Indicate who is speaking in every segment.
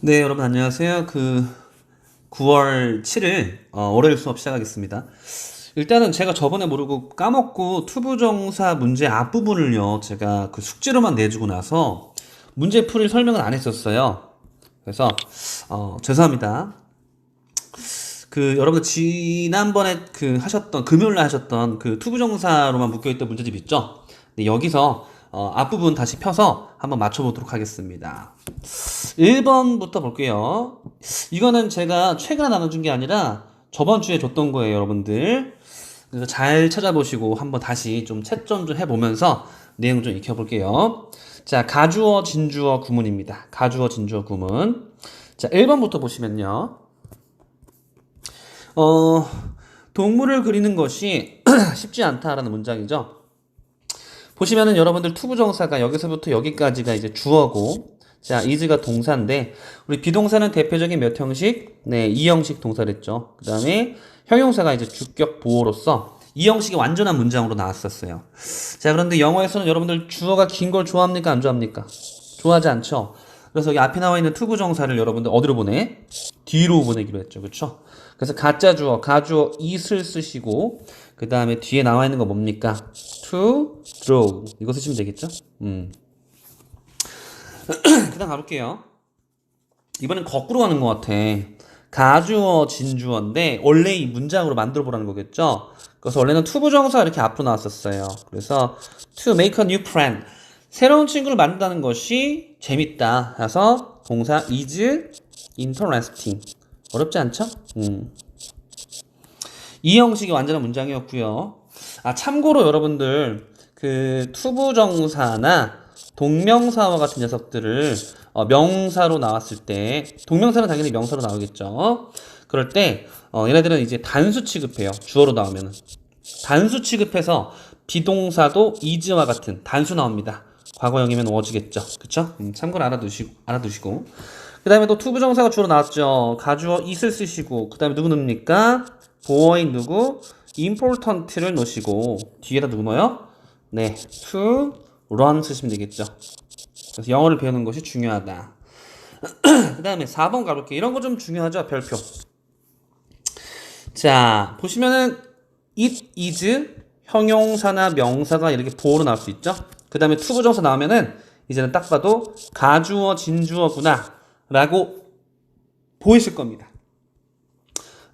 Speaker 1: 네, 여러분 안녕하세요. 그 9월 7일 어, 월요일 수업 시작하겠습니다. 일단은 제가 저번에 모르고 까먹고 투부정사 문제 앞부분을요. 제가 그 숙제로만 내주고 나서 문제 풀이 설명을 안 했었어요. 그래서 어, 죄송합니다. 그 여러분들 지난번에 그 하셨던 금요일 날 하셨던 그 투부정사로만 묶여 있던 문제집 있죠? 네, 여기서 어, 앞부분 다시 펴서 한번 맞춰보도록 하겠습니다. 1번부터 볼게요. 이거는 제가 최근에 나눠준 게 아니라 저번 주에 줬던 거예요, 여러분들. 그래서 잘 찾아보시고 한번 다시 좀 채점 좀 해보면서 내용 좀 익혀볼게요. 자, 가주어, 진주어 구문입니다. 가주어, 진주어 구문. 자, 1번부터 보시면요. 어, 동물을 그리는 것이 쉽지 않다라는 문장이죠. 보시면은 여러분들 투부정사가 여기서부터 여기까지가 이제 주어고 자 is가 동사인데 우리 비동사는 대표적인 몇 형식? 네, 이 형식 동사랬죠. 그 다음에 형용사가 이제 주격 보호로서 이 형식이 완전한 문장으로 나왔었어요. 자 그런데 영어에서는 여러분들 주어가 긴 걸 좋아합니까? 안 좋아합니까? 좋아하지 않죠. 그래서 여기 앞에 나와 있는 투부정사를 여러분들 어디로 보내? 뒤로 보내기로 했죠. 그렇죠? 그래서 가짜 주어, 가주어 it을 쓰시고 그 다음에 뒤에 나와 있는 거 뭡니까? To draw 이거 쓰시면 되겠죠? 음. 그 다음 가볼게요. 이번엔 거꾸로 가는 것 같아. 가주어, 진주어인데 원래 이 문장으로 만들어 보라는 거겠죠? 그래서 원래는 투부정사 이렇게 앞으로 나왔었어요. 그래서 to make a new friend 새로운 친구를 만든다는 것이 재밌다. 그래서 동사 is interesting 어렵지 않죠? 음. 이 형식이 완전한 문장이었고요. 아 참고로 여러분들 그 투부정사나 동명사와 같은 녀석들을 어, 명사로 나왔을 때 동명사는 당연히 명사로 나오겠죠. 그럴 때 어, 얘네들은 이제 단수 취급해요. 주어로 나오면은 단수 취급해서 비동사도 is와 같은 단수 나옵니다. 과거형이면 was겠죠. 그쵸? 음, 참고로 알아두시고 알아두시고 그 다음에 또 투부정사가 주로 나왔죠. 가주어 it을 쓰시고 그 다음에 누구 넣습니까? 보어인 누구? important를 넣으시고 뒤에다 누구 넣어요? 네, to run 쓰시면 되겠죠. 그래서 영어를 배우는 것이 중요하다. 그 다음에 4번 가볼게요. 이런 거 좀 중요하죠? 별표. 자, 보시면은 it is 형용사나 명사가 이렇게 보호로 나올 수 있죠? 그 다음에 투부정사 나오면은 이제는 딱 봐도 가주어, 진주어구나 라고 보이실 겁니다.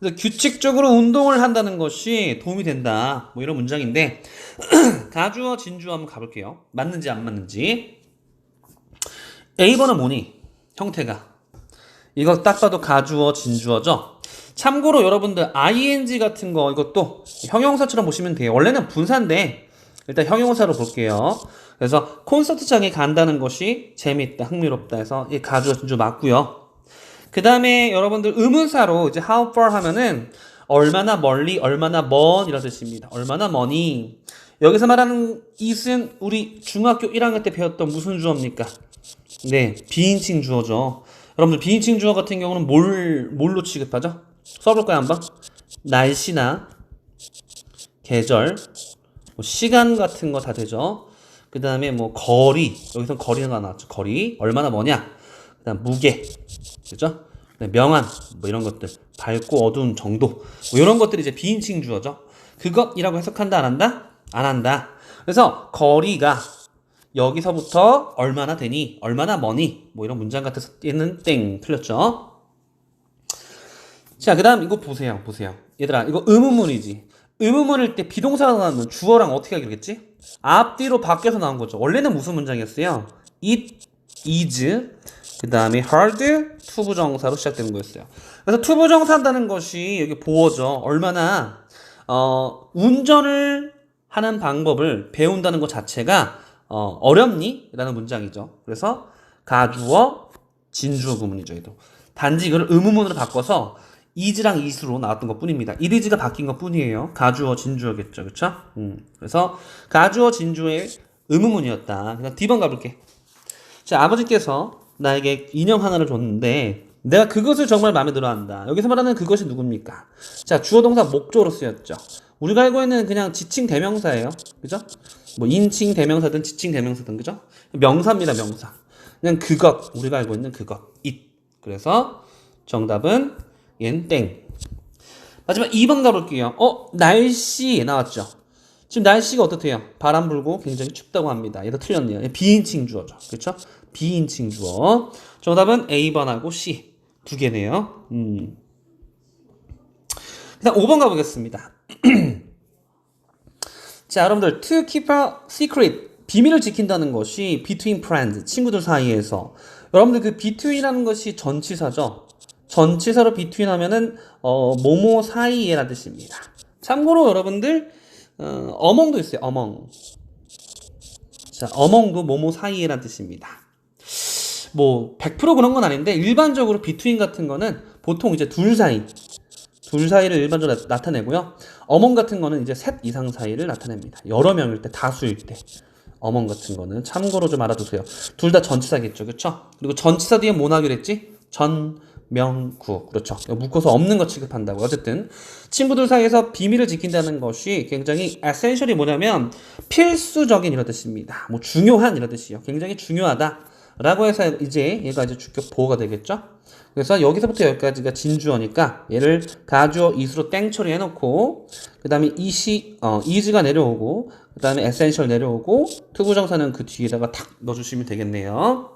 Speaker 1: 그래서 규칙적으로 운동을 한다는 것이 도움이 된다. 뭐 이런 문장인데 가주어, 진주어 한번 가볼게요. 맞는지 안 맞는지. A번은 뭐니? 형태가. 이거 딱 봐도 가주어, 진주어죠? 참고로 여러분들 ing 같은 거 이것도 형용사처럼 보시면 돼요. 원래는 분사인데 일단 형용사로 볼게요. 그래서 콘서트장에 간다는 것이 재밌다, 흥미롭다 해서 이 가주어, 진주어 맞고요. 그 다음에 여러분들 의문사로 이제 how far 하면은 얼마나 멀리, 얼마나 먼 이런 뜻입니다. 얼마나 머니. 여기서 말하는 it은 우리 중학교 1학년 때 배웠던 무슨 주어입니까? 네, 비인칭 주어죠. 여러분들 비인칭 주어 같은 경우는 뭘, 뭘로 취급하죠? 써볼까요, 한번? 날씨나 계절, 뭐 시간 같은 거 다 되죠. 그 다음에 뭐 거리, 여기서 거리가 나왔죠. 거리, 얼마나 머냐? 그 다음 무게, 그죠? 명암, 뭐 이런 것들, 밝고 어두운 정도, 뭐 이런 것들이 이제 비인칭 주어죠. 그것이라고 해석한다, 안 한다? 안 한다. 그래서 거리가 여기서부터 얼마나 되니, 얼마나 머니, 뭐 이런 문장 같아서 얘는 땡 틀렸죠. 자, 그 다음 이거 보세요, 보세요. 얘들아, 이거 의문문이지. 의문문일 때 비동사가 나오면 주어랑 어떻게 하기로했지 앞뒤로 바뀌어서 나온 거죠. 원래는 무슨 문장이었어요? It is 그 다음에 hard 투부정사로 시작되는 거였어요. 그래서 투부정사 한다는 것이 여기 보어죠. 얼마나 어, 운전을 하는 방법을 배운다는 것 자체가 어, 어렵니? 라는 문장이죠. 그래서 가주어, 진주어 구문이죠. 얘도. 단지 이걸 의문문으로 바꿔서 is랑 is로 나왔던 것 뿐입니다. is가 바뀐 것 뿐이에요. 가주어, 진주어겠죠. 그쵸? 음. 그래서 가주어, 진주어의 의문문이었다. 그냥 D번 가볼게. 자, 아버지께서 나에게 인형 하나를 줬는데 내가 그것을 정말 마음에 들어 한다. 여기서 말하는 그것이 누굽니까? 자, 주어 동사 목조로 쓰였죠. 우리가 알고 있는 그냥 지칭 대명사예요. 그죠? 뭐 인칭 대명사든 지칭 대명사든 그죠? 명사입니다, 명사. 그냥 그것, 우리가 알고 있는 그것. it. 그래서 정답은 얘는 땡. 마지막 2번 가볼게요. 어, 날씨 나왔죠? 지금 날씨가 어떻대요? 바람 불고 굉장히 춥다고 합니다. 얘도 틀렸네요. 얘 비인칭 주어죠. 그렇죠? 비인칭 주어. 정답은 A번하고 C 두 개네요. 음. 일단 5번 가보겠습니다. 자, 여러분들 to keep a secret 비밀을 지킨다는 것이 between friends 친구들 사이에서 여러분들 그 between이라는 것이 전치사죠. 전치사로 between 하면은 어, 모모 사이에라는 뜻입니다. 참고로 여러분들 어, 어멍도 있어요. 어멍. 자, 어멍도 모모 사이에라는 뜻입니다. 뭐 100% 그런 건 아닌데 일반적으로 between 같은 거는 보통 이제 둘 사이 둘 사이를 일반적으로 나- 나타내고요. 어멍 같은 거는 이제 셋 이상 사이를 나타냅니다. 여러 명일 때, 다수일 때. 어멍 같은 거는 참고로 좀 알아두세요. 둘 다 전치사겠죠, 그렇죠? 그리고 전치사 뒤에 뭐 나기로 했지? 전, 명, 구. 그렇죠. 묶어서 없는 거 취급한다고. 어쨌든 친구들 사이에서 비밀을 지킨다는 것이 굉장히 essential이 뭐냐면 필수적인 이런 뜻입니다. 뭐 중요한 이런 뜻이요. 굉장히 중요하다. 라고 해서 이제 얘가 이제 주격 보호가 되겠죠? 그래서 여기서부터 여기까지가 진주어니까 얘를 가주어 이수로 땡 처리해놓고 그 다음에 이시 어 이즈가 내려오고 그 다음에 에센셜 내려오고 투부정사는 그 뒤에다가 탁 넣어주시면 되겠네요.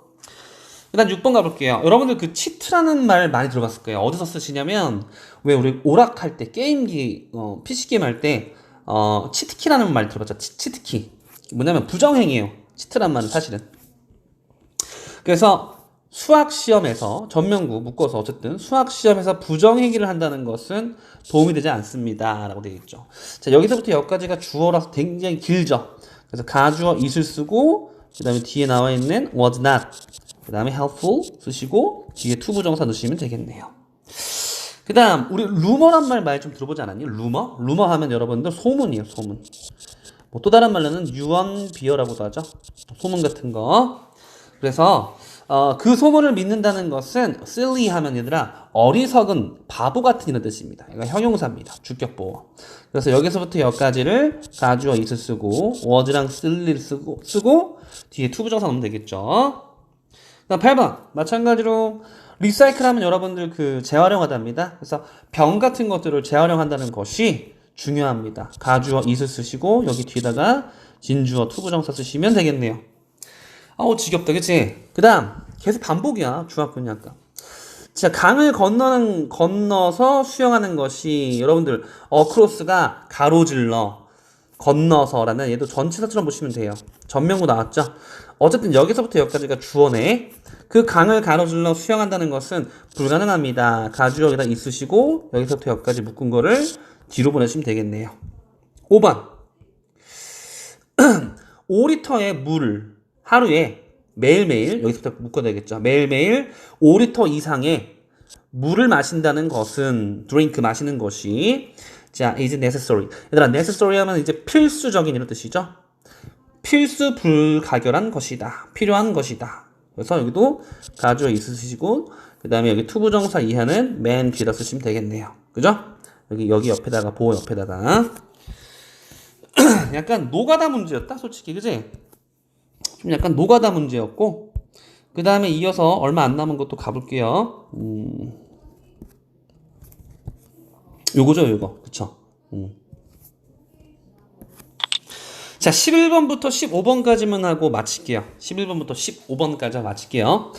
Speaker 1: 일단 6번 가볼게요. 여러분들 그 치트라는 말 많이 들어봤을 거예요. 어디서 쓰시냐면 왜 우리 오락할 때 게임기 어, PC 게임 할 때 어, 치트키라는 말 들어봤죠? 치, 치트키 뭐냐면 부정행이에요. 치트란 말은 사실은. 그래서 수학 시험에서 전면구 묶어서 어쨌든 수학 시험에서 부정 행위를 한다는 것은 도움이 되지 않습니다라고 되어 있죠. 자 여기서부터 여기까지가 주어라서 굉장히 길죠. 그래서 가주어 is을 쓰고 그다음에 뒤에 나와 있는 was not 그 다음에 helpful 쓰시고 뒤에 to 부정사 넣으시면 되겠네요. 그 다음 우리 루머란 말 많이 좀 들어보지 않았니? 루머? 루머 하면 여러분들 소문이에요, 소문. 뭐 또 다른 말로는 유언비어라고도 하죠. 소문 같은 거. 그래서 어, 그 소문을 믿는다는 것은 silly 하면 얘들아 어리석은 바보 같은 이런 뜻입니다. 이거 형용사입니다. 주격보호. 그래서 여기서부터 여기까지를 가주어 있을 쓰고 was랑 silly를 쓰고 쓰고 뒤에 to 부정사 넣으면 되겠죠. 그다음 8번 마찬가지로 리사이클 하면 여러분들 그 재활용하답니다. 그래서 병 같은 것들을 재활용한다는 것이 중요합니다. 가주어 is을 쓰시고 여기 뒤에다가 진주어 to 부정사 쓰시면 되겠네요. 아우 지겹다 그치? 그 다음 계속 반복이야 중학교는 약간 자 강을 건너는 건너서 수영하는 것이 여러분들 어크로스가 가로질러 건너서라는 얘도 전치사처럼 보시면 돼요 전명구 나왔죠? 어쨌든 여기서부터 여기까지가 주어네 그 강을 가로질러 수영한다는 것은 불가능합니다 가주역에다 있으시고 여기서부터 여기까지 묶은 거를 뒤로 보내시면 되겠네요 5번 5리터의 물 하루에 매일매일 여기서부터 묶어야 되겠죠. 매일매일 5리터 이상의 물을 마신다는 것은 drink 마시는 것이 자, is necessary. 얘들아, necessary 하면 이제 필수적인 이런 뜻이죠. 필수 불가결한 것이다. 필요한 것이다. 그래서 여기도 가주어 있으시고 그 다음에 여기 투부정사 이하는 man 뒤에다 쓰시면 되겠네요. 그죠? 여기 여기 옆에다가 보호 옆에다가 약간 노가다 문제였다, 솔직히. 그지? 좀 약간 노가다 문제였고 그 다음에 이어서 얼마 안 남은 것도 가볼게요. 음, 요거죠, 요거. 그쵸? 음. 자, 11번부터 15번까지만 하고 마칠게요. 11번부터 15번까지 마칠게요.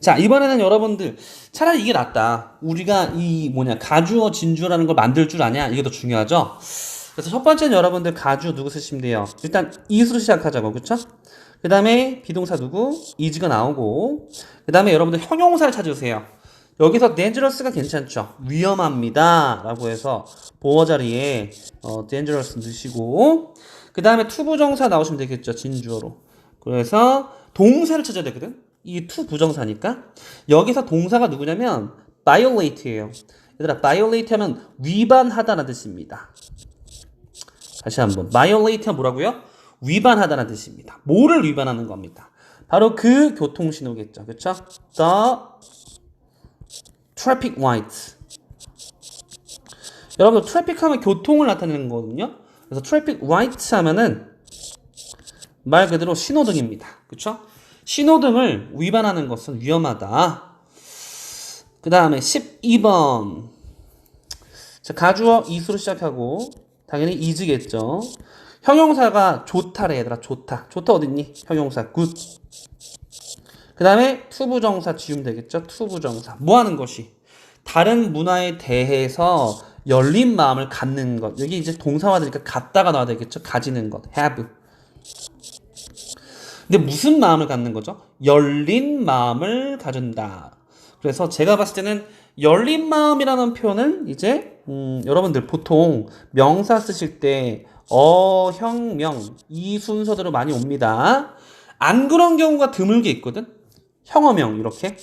Speaker 1: 자, 이번에는 여러분들 차라리 이게 낫다. 우리가 이 뭐냐, 가주어 진주어라는 걸 만들 줄 아냐? 이게 더 중요하죠? 그래서 첫 번째는 여러분들 가주 누구 쓰시면 돼요? 일단 이수로 시작하자고, 그쵸? 그 다음에 비동사 누구? is가 나오고 그 다음에 여러분들 형용사를 찾으세요. 여기서 dangerous가 괜찮죠? 위험합니다. 라고 해서 보어 자리에 어, dangerous 넣으시고 그 다음에 to 부정사 나오시면 되겠죠. 진주어로. 그래서 동사를 찾아야 되거든. 이 to 부정사니까 여기서 동사가 누구냐면 violate예요. 얘들아 violate 하면 위반하다는 뜻입니다. 다시 한번 violate 하면 뭐라고요? 위반하다는 뜻입니다. 뭐를 위반하는 겁니다. 바로 그 교통 신호겠죠. 그쵸? The traffic lights. 여러분, 트래픽 하면 교통을 나타내는 거거든요. 그래서 traffic lights 하면은 말 그대로 신호등입니다. 그쵸? 신호등을 위반하는 것은 위험하다. 그 다음에 12번. 자, 가주어 is로 시작하고, 당연히 is겠죠. 형용사가 좋다래, 얘들아, 좋다. 좋다 어딨니? 형용사, good. 그 다음에 투부정사 지우면 되겠죠? 투부정사. 뭐 하는 것이? 다른 문화에 대해서 열린 마음을 갖는 것. 여기 이제 동사화 되니까 갖다가 나와야 되겠죠? 가지는 것. have. 근데 무슨 마음을 갖는 거죠? 열린 마음을 가진다. 그래서 제가 봤을 때는 열린 마음이라는 표현은 이제 음, 여러분들 보통 명사 쓰실 때 어, 형, 명 이 순서대로 많이 옵니다. 안 그런 경우가 드물게 있거든. 형어명 이렇게.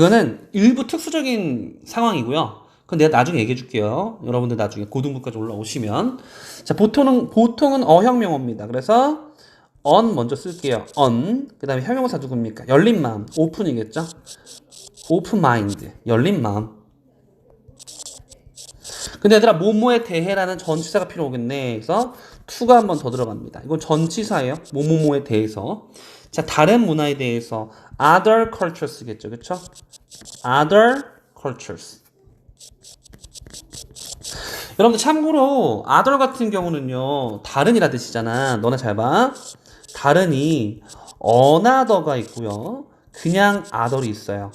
Speaker 1: 그거는 일부 특수적인 상황이고요. 그건 내가 나중에 얘기해 줄게요. 여러분들 나중에 고등부까지 올라오시면. 자, 보통은, 보통은 어형 명어입니다. 그래서 on 먼저 쓸게요. on. 그 다음에 형용사 누굽니까? 열린 마음. open이겠죠? open mind. 열린 마음. 근데 얘들아, 뭐뭐에 대해라는 전치사가 필요하겠네. 그래서 to가 한 번 더 들어갑니다. 이건 전치사예요. 뭐뭐뭐에 대해서. 자, 다른 문화에 대해서 other cultures겠죠. 그쵸? other cultures. 여러분들 참고로 other 같은 경우는요. 다른이라 뜻이잖아. 너네 잘 봐. 다른이 another가 있고요. 그냥 other이 있어요.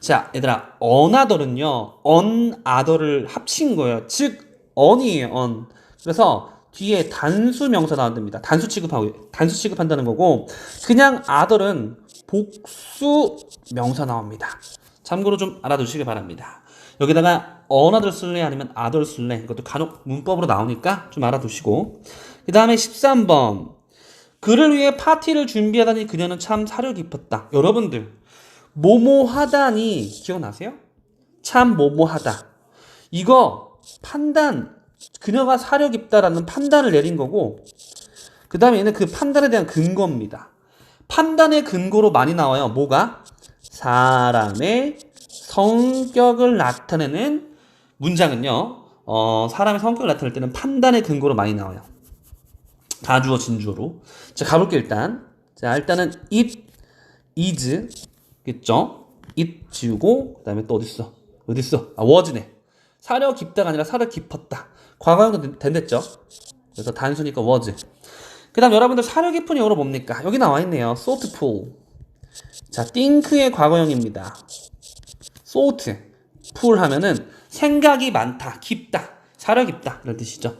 Speaker 1: 자, 얘들아, another는요. another를 합친 거예요. 즉 on이에요. on. 그래서 뒤에 단수 명사 나온답니다. 단수 취급하고 단수 취급한다는 거고 그냥 other은 복수 명사 나옵니다. 참고로 좀 알아두시길 바랍니다. 여기다가 another 쓸래 아니면 other 쓸래 이것도 간혹 문법으로 나오니까 좀 알아두시고 그 다음에 13번 그를 위해 파티를 준비하다니 그녀는 참 사려 깊었다. 여러분들 뭐뭐 하다니 기억나세요? 참 뭐뭐 하다. 이거 판단 그녀가 사려 깊다라는 판단을 내린 거고 그 다음에 얘는 그 판단에 대한 근거입니다. 판단의 근거로 많이 나와요. 뭐가? 사람의 성격을 나타내는 문장은요. 어, 사람의 성격을 나타낼 때는 판단의 근거로 많이 나와요. 가주어 진주어로. 자, 가볼게 일단. 자, 일단은 it is 겠죠? it 지우고 그 다음에 또 어디 있어? 어디 있어? 아, was네. 사려 깊다가 아니라 사려 깊었다. 과거형도 된댔죠? 그래서 단수니까 was. 그 다음 여러분들 사려 깊은 영어로 뭡니까? 여기 나와 있네요. thoughtful. 자, think의 과거형입니다. thought. full 하면은 생각이 많다, 깊다, 사려 깊다 이런 뜻이죠.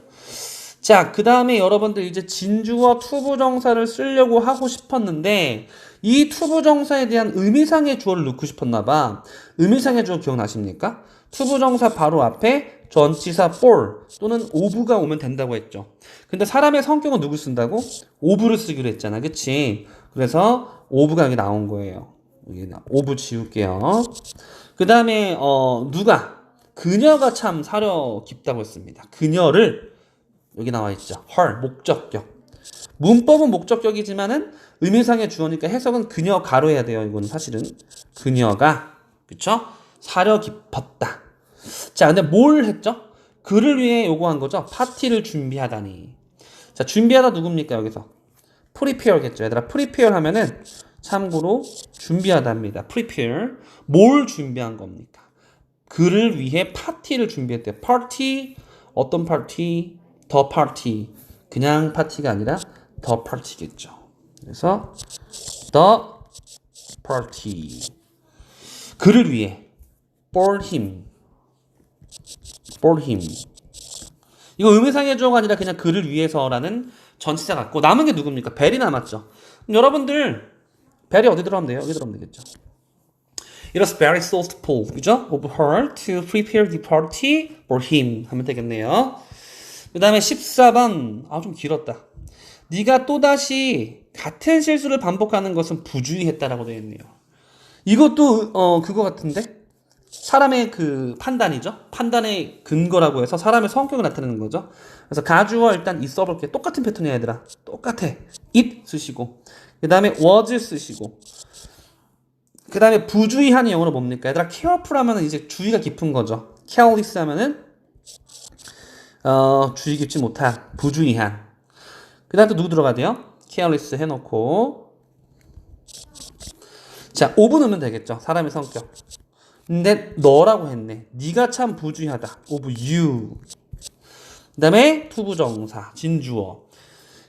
Speaker 1: 자, 그 다음에 여러분들 이제 진주어 투부정사를 쓰려고 하고 싶었는데 이 투부정사에 대한 의미상의 주어를 넣고 싶었나봐. 의미상의 주어 기억나십니까? 투부정사 바로 앞에 전치사 for 또는 of가 오면 된다고 했죠. 근데 사람의 성격은 누구 쓴다고? of를 쓰기로 했잖아. 그치? 그래서 of가 여기 나온 거예요. 여기 of 지울게요. 그 다음에 어 누가? 그녀가 참 사려 깊다고 했습니다. 그녀를 여기 나와 있죠. her 목적격. 문법은 목적격이지만은 의미상의 주어니까 해석은 그녀 가로 해야 돼요. 이건 사실은 그녀가 그쵸? 사려 깊었다. 자, 근데 뭘 했죠? 그를 위해 요구한 거죠. 파티를 준비하다니. 자, 준비하다 누굽니까 여기서? prepare겠죠. 얘들아, prepare 하면은 참고로 준비하다입니다. prepare. 뭘 준비한 겁니까? 그를 위해 파티를 준비했대요. 파티 어떤 파티? 더 파티. 그냥 파티가 아니라 더 파티겠죠. 그래서 the. 그를 위해 for him. For him. 이거 의미상의 주어가 아니라 그냥 그를 위해서라는 전치사 같고 남은 게 누굽니까? 벨이 남았죠. 여러분들 벨이 어디 들어가면 돼요? 여기 들어가면 되겠죠. It was very thoughtful, 그죠? Of her to prepare the party for him 하면 되겠네요. 그 다음에 14번 아 좀 길었다. 네가 또다시 같은 실수를 반복하는 것은 부주의했다라고 되어 있네요. 이것도 어 그거 같은데 사람의 그 판단이죠. 판단의 근거라고 해서 사람의 성격을 나타내는 거죠. 그래서 가주어 일단 이 써볼게. 똑같은 패턴이야 얘들아. 똑같아. it 쓰시고 그 다음에 was 쓰시고 그 다음에 부주의한 영어로 뭡니까? 얘들아 careful 하면은 이제 주의가 깊은 거죠. careless 하면은 어, 주의 깊지 못한 부주의한 그 다음 또 누구 들어가야 돼요? careless 해놓고 자, 5분 넣으면 되겠죠. 사람의 성격. 근데 너라고 했네. 네가 참 부주의하다. of you. 그 다음에 투부정사, 진주어.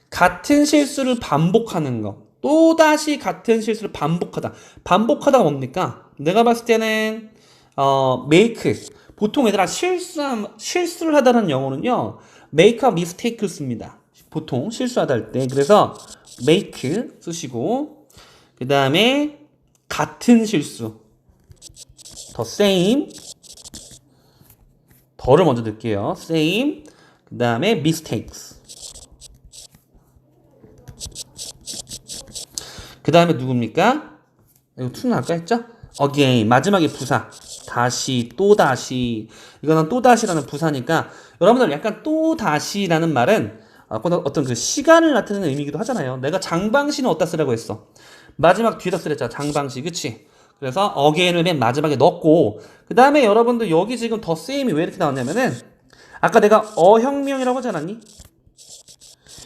Speaker 1: 같은 실수를 반복하는 거. 또 다시 같은 실수를 반복하다. 반복하다가 뭡니까? 내가 봤을 때는 어 make. 보통 얘들아 실수 실수를 하다는 영어는요. make와 mistake를 씁니다. 보통 실수하다 할 때. 그래서 make 쓰시고 그 다음에 같은 실수. 더 same 더를 먼저 넣을게요. same 그 다음에 mistakes 그 다음에 누굽니까? 이거 투는 할까 했죠? again 마지막에 부사 다시 또 다시 이거는 또 다시라는 부사니까 여러분들 약간 또 다시라는 말은 어떤 그 시간을 나타내는 의미기도 하잖아요. 내가 장방시는 어디다 쓰라고 했어? 마지막 뒤에다 쓰랬잖아. 장방시 그치? 그래서 again을 맨 마지막에 넣고 그 다음에 여러분들 여기 지금 더 same이 왜 이렇게 나왔냐면은 아까 내가 어혁명이라고 하지 않았니?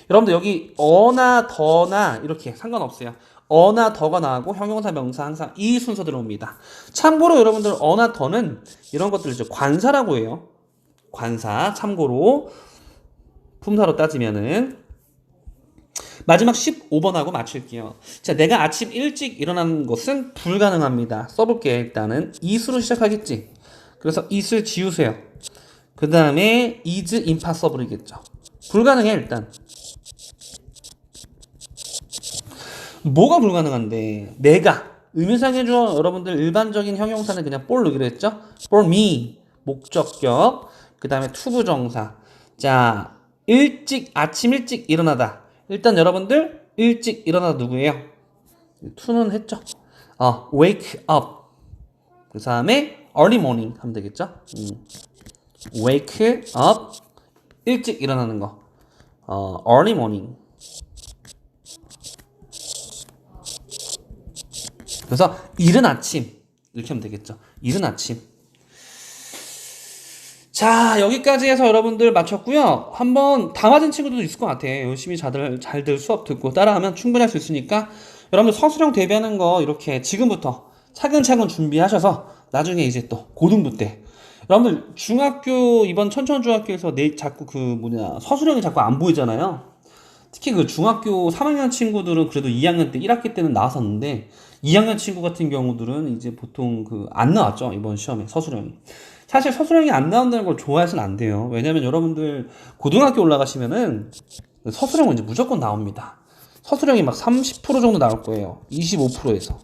Speaker 1: 여러분들 여기 어나 더나 이렇게 상관없어요. 어나 더가 나오고 형용사 명사 항상 이 순서대로 옵니다. 참고로 여러분들 어나 더는 이런 것들을 이제 관사라고 해요. 관사 참고로 품사로 따지면은 마지막 15번하고 맞출게요. 자, 내가 아침 일찍 일어나는 것은 불가능합니다. 써볼게요, 일단은. 이수로 시작하겠지. 그래서 이슬 지우세요. 그 다음에 is impossible이겠죠. 불가능해, 일단. 뭐가 불가능한데? 내가. 의미상의 주어 여러분들 일반적인 형용사는 그냥 for 넣기로 했죠? for me. 목적격. 그 다음에 투부정사. 자, 일찍, 아침 일찍 일어나다. 일단 여러분들 일찍 일어나 누구예요? 투는 했죠. 어, wake up. 그 다음에 early morning 하면 되겠죠. 음. wake up. 일찍 일어나는 거. 어, early morning. 그래서 이른 아침 이렇게 하면 되겠죠. 이른 아침. 자 여기까지 해서 여러분들 마쳤고요. 한번 다 맞은 친구들도 있을 것 같아요. 열심히 잘들 잘들 수업 듣고 따라하면 충분히 할 수 있으니까. 여러분들 서술형 대비하는 거 이렇게 지금부터 차근차근 준비하셔서 나중에 이제 또 고등부 때. 여러분들 중학교 이번 천천중학교에서 내 자꾸 그 뭐냐 서술형이 자꾸 안 보이잖아요. 특히 그 중학교 3학년 친구들은 그래도 2학년 때 1학기 때는 나왔었는데 2학년 친구 같은 경우들은 이제 보통 그 안 나왔죠 이번 시험에 서술형이 사실 서술형이 안 나온다는 걸 좋아해서는 안 돼요. 왜냐면 여러분들 고등학교 올라가시면은 서술형은 이제 무조건 나옵니다. 서술형이 막 30% 정도 나올 거예요. 25%에서.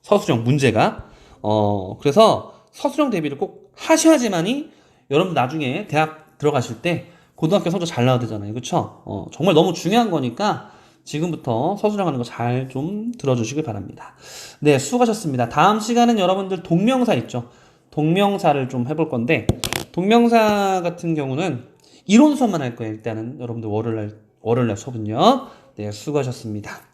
Speaker 1: 서술형 문제가. 어, 그래서 서술형 대비를 꼭 하셔야지만이 여러분 나중에 대학 들어가실 때 고등학교 성적 잘 나와야 되잖아요. 그쵸? 어, 정말 너무 중요한 거니까 지금부터 서술형 하는 거 잘 좀 들어주시길 바랍니다. 네, 수고하셨습니다. 다음 시간은 여러분들 동명사 있죠? 동명사를 좀 해볼 건데 동명사 같은 경우는 이론 수업만 할 거예요. 일단은 여러분들 월요일 날 월요일 날 수업은요. 네, 수고하셨습니다.